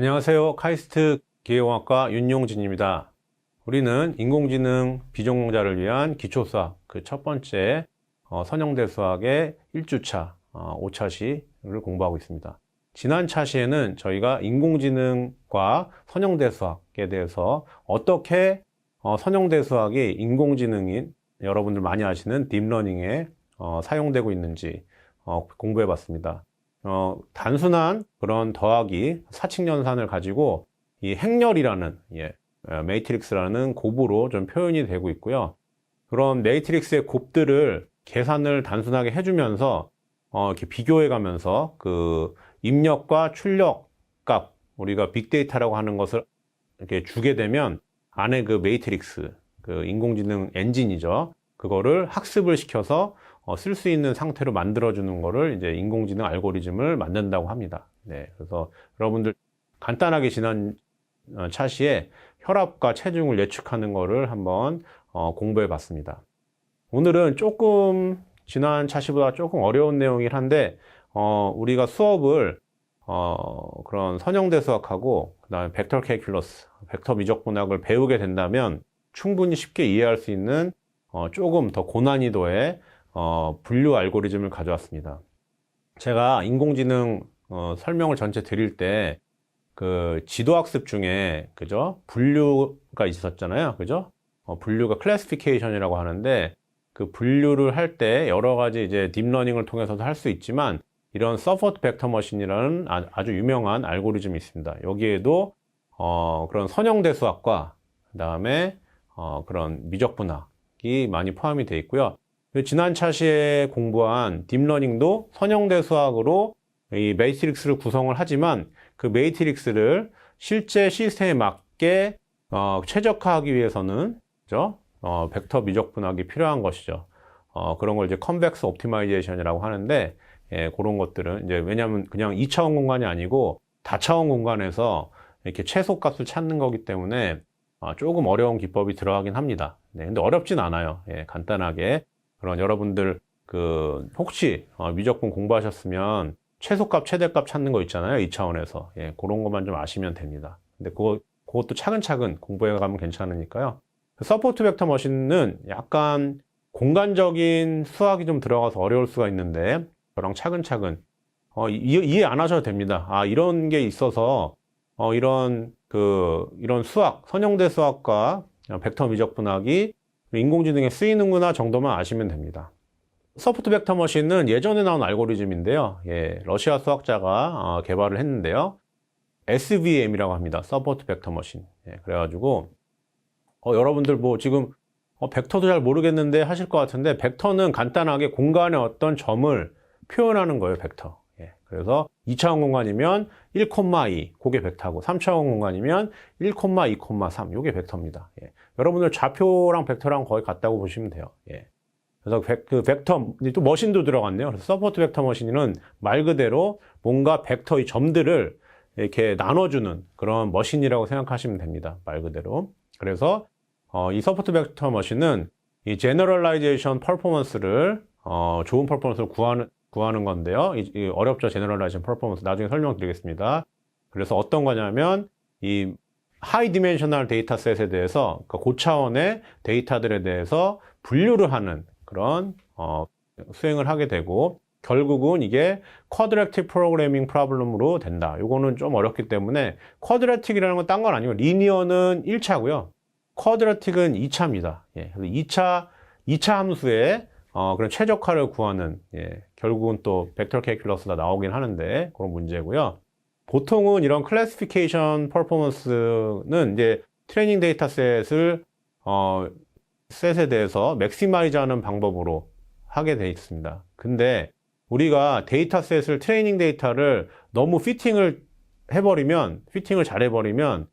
안녕하세요. 카이스트 기계공학과 윤용진입니다. 우리는 인공지능 비전공자를 위한 기초수학 그 첫 번째 어, 선형대 수학의 1주차, 어, 5차 시를 공부하고 있습니다. 지난 차시에는 저희가 인공지능과 선형대 수학에 대해서 어떻게 어, 선형대 수학이 인공지능인 여러분들 많이 아시는 딥러닝에 어, 사용되고 있는지 어, 공부해 봤습니다. 어, 단순한 그런 더하기 사칙연산을 가지고 이 행렬이라는 예, 어, 메이트릭스라는 곱으로 좀 표현이 되고 있고요. 그런 메이트릭스의 곱들을 계산을 단순하게 해주면서 어, 이렇게 비교해 가면서 그 입력과 출력 값 우리가 빅데이터라고 하는 것을 이렇게 주게 되면 안에 그 메이트릭스 그 인공지능 엔진이죠. 그거를 학습을 시켜서 어, 쓸 수 있는 상태로 만들어주는 거를 이제 인공지능 알고리즘을 만든다고 합니다. 네, 그래서 여러분들 간단하게 지난 어, 차시에 혈압과 체중을 예측하는 거를 한번 어, 공부해 봤습니다. 오늘은 조금 지난 차시보다 조금 어려운 내용이긴 한데 어, 우리가 수업을 어, 그런 선형대 수학하고 그다음에 벡터 캘큘러스, 벡터 미적분학을 배우게 된다면 충분히 쉽게 이해할 수 있는 어, 조금 더 고난이도의 어, 분류 알고리즘을 가져왔습니다. 제가 인공지능 어, 설명을 전체 드릴 때 그 지도학습 중에 그죠 분류가 있었잖아요, 그죠? 어, 분류가 클래시피케이션이라고 하는데 그 분류를 할 때 여러 가지 이제 딥러닝을 통해서도 할 수 있지만 이런 서포트 벡터 머신이라는 아- 아주 유명한 알고리즘이 있습니다. 여기에도 어, 그런 선형대 수학과 그다음에 어, 그런 미적분학이 많이 포함이 되어 있고요. 그 지난 차시에 공부한 딥러닝도 선형대 수학으로 이 메이트릭스를 구성을 하지만 그 메이트릭스를 실제 시스템에 맞게 어, 최적화하기 위해서는? 어, 벡터 미적분학이 필요한 것이죠. 어, 그런 걸 이제 컨벡스 옵티마이제이션이라고 하는데 예, 그런 것들은 이제 왜냐하면 그냥 2차원 공간이 아니고 다차원 공간에서 이렇게 최소값을 찾는 거기 때문에 아, 조금 어려운 기법이 들어가긴 합니다. 네, 근데 어렵진 않아요. 예, 간단하게 그런 여러분들 그 혹시 어, 미적분 공부하셨으면 최소값, 최대값 찾는 거 있잖아요. 2차원에서 예, 그런 것만 좀 아시면 됩니다. 근데 그거 그것도 차근차근 공부해 가면 괜찮으니까요. 서포트 벡터 머신은 약간 공간적인 수학이 좀 들어가서 어려울 수가 있는데 저랑 차근차근 어, 이- 이해 안 하셔도 됩니다. 아 이런 게 있어서 어, 이런 그 이런 수학 선형대 수학과 벡터 미적분학이 인공지능에 쓰이는구나 정도만 아시면 됩니다. 서포트 벡터 머신은 예전에 나온 알고리즘인데요. 예, 러시아 수학자가 어, 개발을 했는데요. SVM이라고 합니다. 서포트 벡터 머신. 예, 그래가지고 어, 여러분들 뭐 지금 어, 벡터도 잘 모르겠는데 하실 것 같은데 벡터는 간단하게 공간의 어떤 점을 표현하는 거예요, 벡터. 예, 그래서 2차원 공간이면 1,2 그게 벡터고 3차원 공간이면 1,2, 3 이게 벡터입니다. 예. 여러분들 좌표랑 벡터랑 거의 같다고 보시면 돼요. 예. 그래서 벡, 그 벡터 또 머신도 들어갔네요. 그래서 서포트 벡터 머신은 말 그대로 뭔가 벡터의 점들을 이렇게 나눠주는 그런 머신이라고 생각하시면 됩니다. 말 그대로. 그래서 어, 이 서포트 벡터 머신은 이 제너럴라이제이션 퍼포먼스를 어, 좋은 퍼포먼스를 구하는 구하는 건데요. 이, 이 어렵죠. 제너럴라이제이션 퍼포먼스 나중에 설명드리겠습니다. 그래서 어떤 거냐면 이 하이 디멘셔널 데이터셋에 대해서 그 고차원의 데이터들에 대해서 분류를 하는 그런 어, 수행을 하게 되고 결국은 이게 쿼드레틱 프로그래밍 프로블럼으로 된다. 요거는 좀 어렵기 때문에 쿼드레틱이라는 건 딴 건 아니고 리니어는 1차고요. 쿼드레틱은 2차입니다. 예, 그래서 2차 2차 함수의 어, 그런 최적화를 구하는 예, 결국은 또 벡터 캘큘러스가 나오긴 하는데 그런 문제고요. 보통은 이런 클래시피케이션 퍼포먼스는 이제 트레이닝 데이터셋을 어, 셋에 대해서 맥시마이즈 하는 방법으로 하게 돼 있습니다. 근데 우리가 데이터셋을 트레이닝 데이터를 너무 피팅을 해버리면 피팅을 잘 해버리면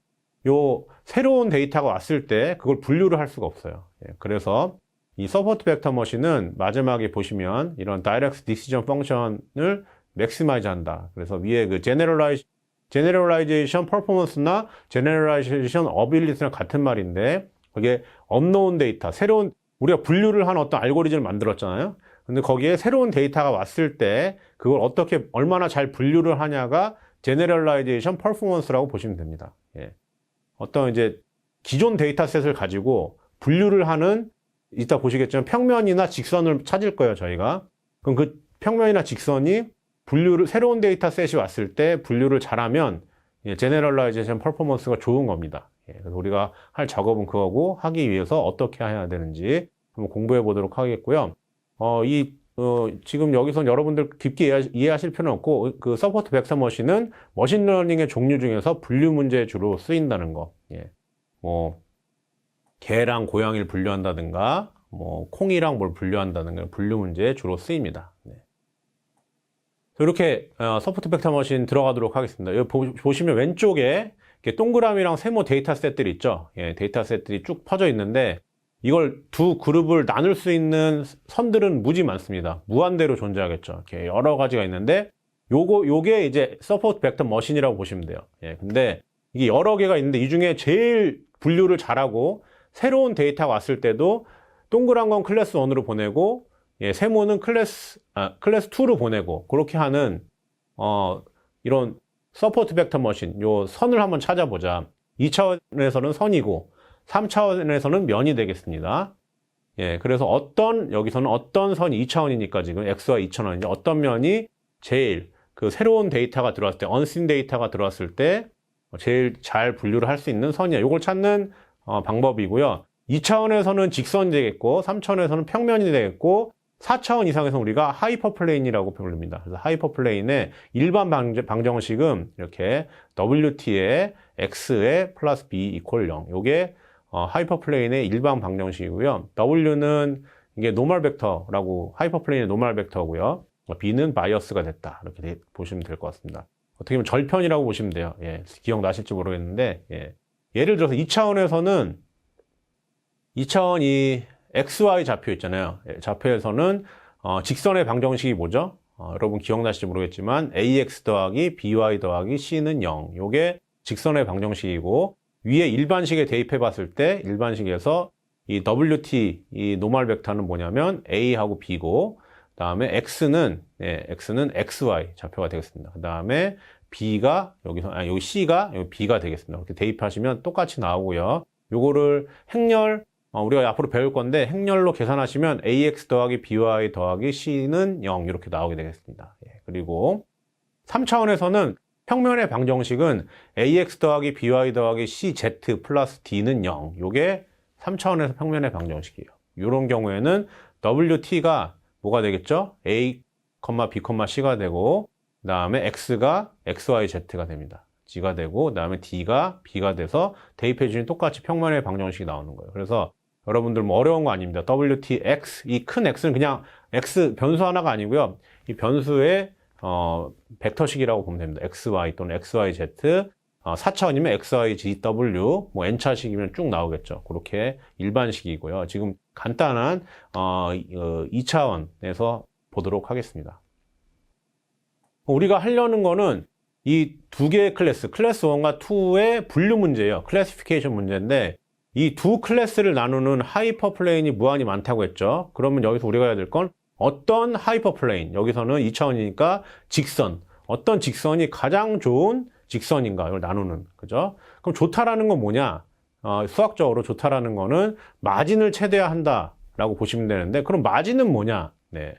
요 새로운 데이터가 왔을 때 그걸 분류를 할 수가 없어요. 예, 그래서 이 서포트 벡터 머신은 마지막에 보시면 이런 다이렉트 디시전 펑션을 맥시마이즈 한다. 그래서 위에 그 제네럴라이즈 제네럴라이제이션 퍼포먼스나 제네럴라이제이션 어빌리티랑 같은 말인데 그게 업노운 데이터, 새로운 우리가 분류를 한 어떤 알고리즘을 만들었잖아요. 근데 거기에 새로운 데이터가 왔을 때 그걸 어떻게 얼마나 잘 분류를 하냐가 제네럴라이제이션 퍼포먼스라고 보시면 됩니다. 예. 어떤 이제 기존 데이터셋을 가지고 분류를 하는 이따 보시겠지만 평면이나 직선을 찾을 거예요, 저희가. 그럼 그 평면이나 직선이 분류를 새로운 데이터셋이 왔을 때 분류를 잘하면 제네럴라이제이션 퍼포먼스가 좋은 겁니다. 예, 그래서 우리가 할 작업은 그거고 하기 위해서 어떻게 해야 되는지 한번 공부해 보도록 하겠고요. 어, 이 어, 지금 여기서 여러분들 깊게 이해하, 실 필요는 없고 그 서포트 벡터 머신은 머신러닝의 종류 중에서 분류 문제에 주로 쓰인다는 거. 예. 뭐 개랑 고양이를 분류한다든가 뭐 콩이랑 뭘 분류한다든가 분류 문제에 주로 쓰입니다. 네. 이렇게 어, 서포트 벡터 머신 들어가도록 하겠습니다. 여기 보, 시면 왼쪽에 동그라미랑 세모 데이터 셋들이 있죠. 예, 데이터 셋들이 쭉 퍼져 있는데 이걸 두 그룹을 나눌 수 있는 선들은 무지 많습니다. 무한대로 존재하겠죠. 이렇게 여러 가지가 있는데 요거 요게 이제 서포트 벡터 머신이라고 보시면 돼요. 예, 근데 이게 여러 개가 있는데 이 중에 제일 분류를 잘하고 새로운 데이터가 왔을 때도 동그란 건 클래스 1으로 보내고 예, 세모는 클래스 아, 클래스 2로 보내고 그렇게 하는 어, 이런 서포트 벡터 머신 요 선을 한번 찾아보자. 2차원에서는 선이고 3차원에서는 면이 되겠습니다. 예, 그래서 어떤 여기서는 어떤 선이 2차원이니까 지금 x와 2차원인데 어떤 면이 제일 그 새로운 데이터가 들어왔을 때 언신 데이터가 들어왔을 때 제일 잘 분류를 할 수 있는 선이야. 이걸 찾는 어, 방법이고요. 2차원에서는 직선이 되겠고 3차원에서는 평면이 되겠고 4차원 이상에서 우리가 하이퍼플레인이라고 부릅니다. 그래서 하이퍼플레인의 일반 방정 식은 이렇게 WT의 X의 플러스 B 이퀄 0. 요게 어, 하이퍼플레인의 일반 방정식이고요. W는 이게 노멀 벡터라고 하이퍼플레인의 노멀 벡터고요. B는 바이어스가 됐다. 이렇게 보시면 될 것 같습니다. 어떻게 보면 절편이라고 보시면 돼요. 예, 기억나실지 모르겠는데 예. 예를 들어서 2차원에서는 2차원 이 XY 좌표 있잖아요. 예, 좌표에서는 어, 직선의 방정식이 뭐죠? 어, 여러분 기억나실지 모르겠지만 AX 더하기 BY 더하기 C는 0. 요게 직선의 방정식이고 위에 일반식에 대입해 봤을 때 일반식에서 이 WT 이 노멀 벡터는 뭐냐면 A하고 B고 그다음에 X는 예, X는 XY 좌표가 되겠습니다. 그 다음에 B가 여기서 아 여기 C가 여기 B가 되겠습니다. 이렇게 대입하시면 똑같이 나오고요. 요거를 행렬 어, 우리가 앞으로 배울 건데 행렬로 계산하시면 ax 더하기 by 더하기 c는 0 이렇게 나오게 되겠습니다. 예, 그리고 3차원에서는 평면의 방정식은 ax 더하기 by 더하기 cz 플러스 d는 0 요게 3차원에서 평면의 방정식이에요. 이런 경우에는 wt가 뭐가 되겠죠? a, b, c가 되고 그 다음에 x가 xyz가 됩니다. g가 되고 그 다음에 d가 b가 돼서 대입해 주신 똑같이 평면의 방정식이 나오는 거예요. 그래서 여러분들 뭐 어려운 거 아닙니다. WTX 이 큰 X는 그냥 X 변수 하나가 아니고요. 이 변수의 어, 벡터식이라고 보면 됩니다. XY 또는 XYZ 어, 4차원이면 XYGW 뭐 N차식이면 쭉 나오겠죠. 그렇게 일반식이고요. 지금 간단한 어, 2차원에서 어, 보도록 하겠습니다. 우리가 하려는 거는 이 두 개의 클래스, 클래스 1과 2의 분류 문제예요. 클래시피케이션 문제인데 이 두 클래스를 나누는 하이퍼 플레인이 무한히 많다고 했죠. 그러면 여기서 우리가 해야 될 건 어떤 하이퍼 플레인, 여기서는 2차원이니까 직선, 어떤 직선이 가장 좋은 직선인가 이걸 나누는 그죠? 그럼 좋다라는 건 뭐냐? 어, 수학적으로 좋다라는 거는 마진을 최대화 한다라고 보시면 되는데 그럼 마진은 뭐냐? 네.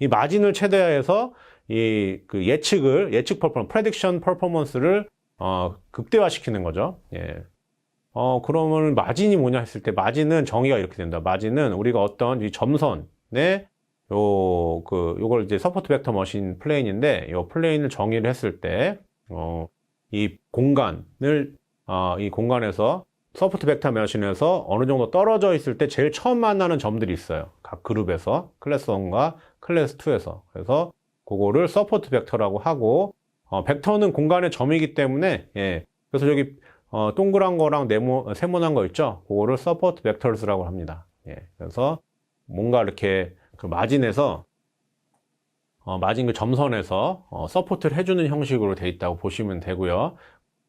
이 마진을 최대화해서 이 그 예측을 예측 퍼포먼스, 프레딕션 퍼포먼스를 어, 극대화시키는 거죠. 예. 어, 그러면 마진이 뭐냐 했을 때 마진은 정의가 이렇게 된다. 마진은 우리가 어떤 이 점선에 요, 그, 요걸 이제 서포트 벡터 머신 플레인인데, 요 플레인을 정의를 했을 때, 어, 이 공간을, 어, 이 공간에서 서포트 벡터 머신에서 어느 정도 떨어져 있을 때 제일 처음 만나는 점들이 있어요. 각 그룹에서, 클래스 1과 클래스 2에서. 그래서 그거를 서포트 벡터라고 하고, 어, 벡터는 공간의 점이기 때문에, 예. 그래서 여기 어, 동그란 거랑 네모, 세모난 거 있죠? 그거를 서포트 벡터스라고 합니다. 예, 그래서 뭔가 이렇게 그 마진에서 어, 마진 그 점선에서 어, 서포트를 해주는 형식으로 돼 있다고 보시면 되고요.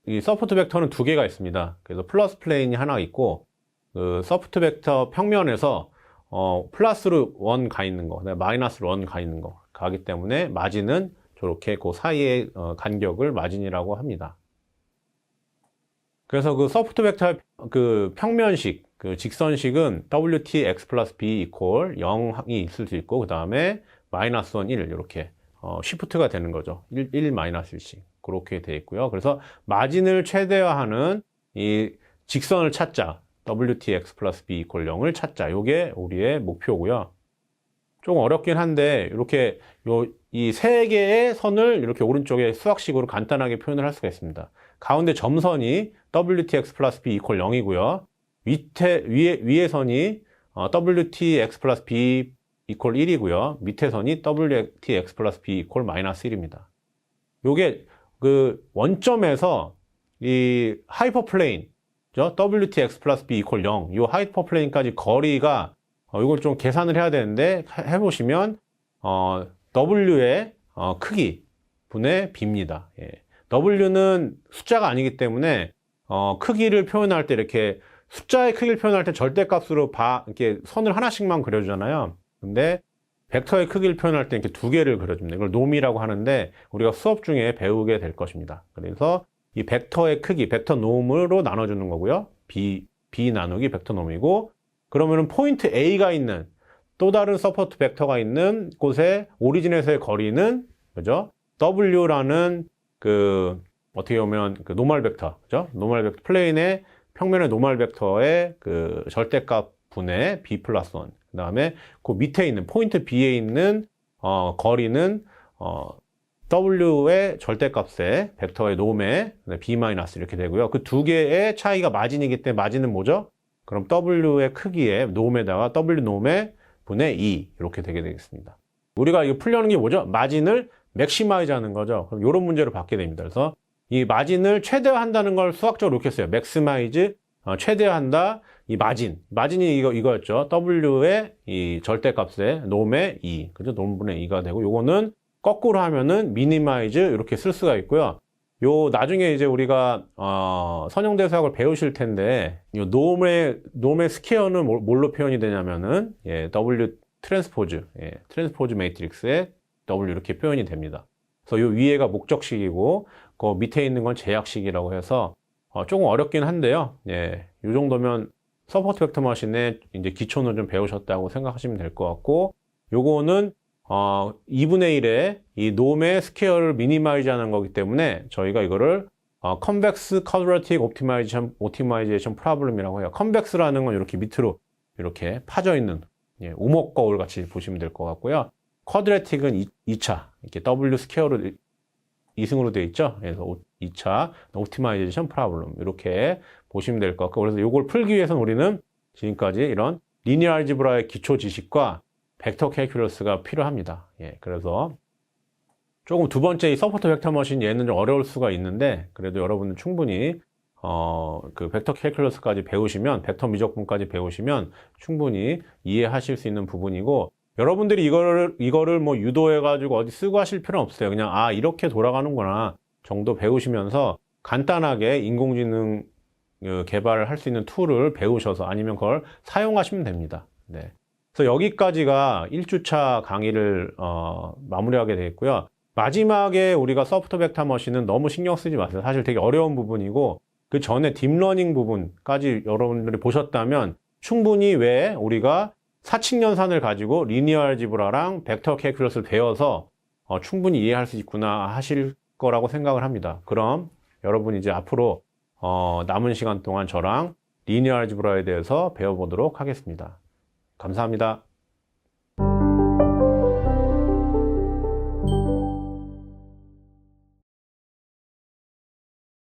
이 서포트 벡터는 두 개가 있습니다. 그래서 플러스 플레인이 하나 있고 그 서포트 벡터 평면에서 어, 플러스로 원 가 있는 거, 마이너스로 원 가 있는 거 가기 때문에 마진은 저렇게 그 사이의 어, 간격을 마진이라고 합니다. 그래서 그 소프트 벡터 그 평면식, 그 직선식은 WTX 플러스 B 이퀄 0이 있을 수 있고, 그 다음에 마이너스 1, 1 이렇게 어, 시프트가 되는 거죠. 1, 1 마이너스 1씩. 그렇게 돼 있고요. 그래서 마진을 최대화하는 이 직선을 찾자. WTX 플러스 B 이퀄 0을 찾자. 요게 우리의 목표고요. 조금 어렵긴 한데 이렇게 요이세 개의 선을 이렇게 오른쪽에 수학식으로 간단하게 표현을 할 수가 있습니다. 가운데 점선이 WTX 플러스 B 이퀄 0이고요. 밑에 위에 위에 선이 어, WTX 플러스 B 이퀄 1이고요. 밑에 선이 WTX 플러스 B 이퀄 마이너스 1입니다. 요게 그 원점에서 이 하이퍼플레인 죠 WTX 플러스 B 이퀄 0, 요 하이퍼플레인까지 거리가 어, 이걸 좀 계산을 해야 되는데 해- 해보시면 어, W의 어, 크기 분의 B입니다. 예. W는 숫자가 아니기 때문에 어, 크기를 표현할 때 이렇게 숫자의 크기를 표현할 때 절대값으로 바, 이렇게 선을 하나씩만 그려주잖아요. 근데 벡터의 크기를 표현할 때 이렇게 두 개를 그려줍니다. 이걸 놈이라고 하는데 우리가 수업 중에 배우게 될 것입니다. 그래서 이 벡터의 크기, 벡터 놈으로 나눠주는 거고요. B, B 나누기 벡터 놈이고 그러면은 포인트 A가 있는 또 다른 서포트 벡터가 있는 곳에 오리진에서의 거리는 그죠? W라는 그 어떻게 보면 그 노멀 벡터, 그죠? 노멀 벡터 플레인의 평면의 노멀 벡터의 그 절대값 분의 B 플러스 1. 그 다음에 그 밑에 있는 포인트 B에 있는 어, 거리는 어, W의 절대값의 벡터의 놈의 B 마이너스 이렇게 되고요. 그 두 개의 차이가 마진이기 때문에 마진은 뭐죠? 그럼 W의 크기의 놈에다가 W 놈의 분의 2 이렇게 되게 되겠습니다. 우리가 이거 풀려는 게 뭐죠? 마진을 맥시마이즈 하는 거죠. 그럼 이런 문제를 받게 됩니다. 그래서 이 마진을 최대화한다는 걸 수학적으로 이렇게 써요. 맥스마이즈 어, 최대화한다. 이 마진 마진이 이거 이거였죠. W의 이 절대값의 놈의 2 그죠? 놈분의 2가 되고 요거는 거꾸로 하면은 미니마이즈 이렇게 쓸 수가 있고요. 요 나중에 이제 우리가 어, 선형대 수학을 배우실 텐데 요 놈의 놈의 스퀘어는 뭘- 뭘로 표현이 되냐면은 예, W 트랜스포즈 예, 트랜스포즈 매트릭스의 W 이렇게 표현이 됩니다. 그래서 요 위에가 목적식이고 그 밑에 있는 건 제약식이라고 해서 어, 조금 어렵긴 한데요. 예, 요 정도면 서포트 벡터 머신의 이제 기초는 좀 배우셨다고 생각하시면 될 것 같고 요거는 어, 2분의 1의 이 놈의 스퀘어를 미니마이즈 하는 거기 때문에 저희가 이거를 어, 컨벡스 쿼드라틱 옵티마이제이션 옵티마이제이션 프로블럼이라고 해요. 컨벡스라는 건 이렇게 밑으로 이렇게 파져 있는 예, 우목 거울 같이 보시면 될 것 같고요. 쿼드라틱은 2, 차 이렇게 W 스퀘어로 2승으로 되어 있죠. 그래서 2차 옵티마이제이션 프로블럼 이렇게 보시면 될 것 같고 그래서 이걸 풀기 위해서는 우리는 지금까지 이런 리니어 알지브라의 기초 지식과 벡터 캘큘러스가 필요합니다. 예, 그래서 조금 두 번째 이 서포트 벡터 머신 얘는 좀 어려울 수가 있는데 그래도 여러분은 충분히 어, 그 벡터 캘큘러스까지 배우시면 벡터 미적분까지 배우시면 충분히 이해하실 수 있는 부분이고 여러분들이 이거를 이거를 뭐 유도해 가지고 어디 쓰고 하실 필요는 없어요. 그냥 아 이렇게 돌아가는구나 정도 배우시면서 간단하게 인공지능 그 개발을 할 수 있는 툴을 배우셔서 아니면 그걸 사용하시면 됩니다. 네. 그래서 여기까지가 1주차 강의를 어, 마무리하게 되겠고요. 마지막에 우리가 소프트 벡터 머신은 너무 신경 쓰지 마세요. 사실 되게 어려운 부분이고 그 전에 딥러닝 부분까지 여러분들이 보셨다면 충분히 왜 우리가 사칙 연산을 가지고 리니어 알지브라랑 벡터 캘큘러스를 배워서 어, 충분히 이해할 수 있구나 하실 거라고 생각을 합니다. 그럼 여러분 이제 앞으로 어, 남은 시간 동안 저랑 리니어 알지브라에 대해서 배워보도록 하겠습니다. 감사합니다.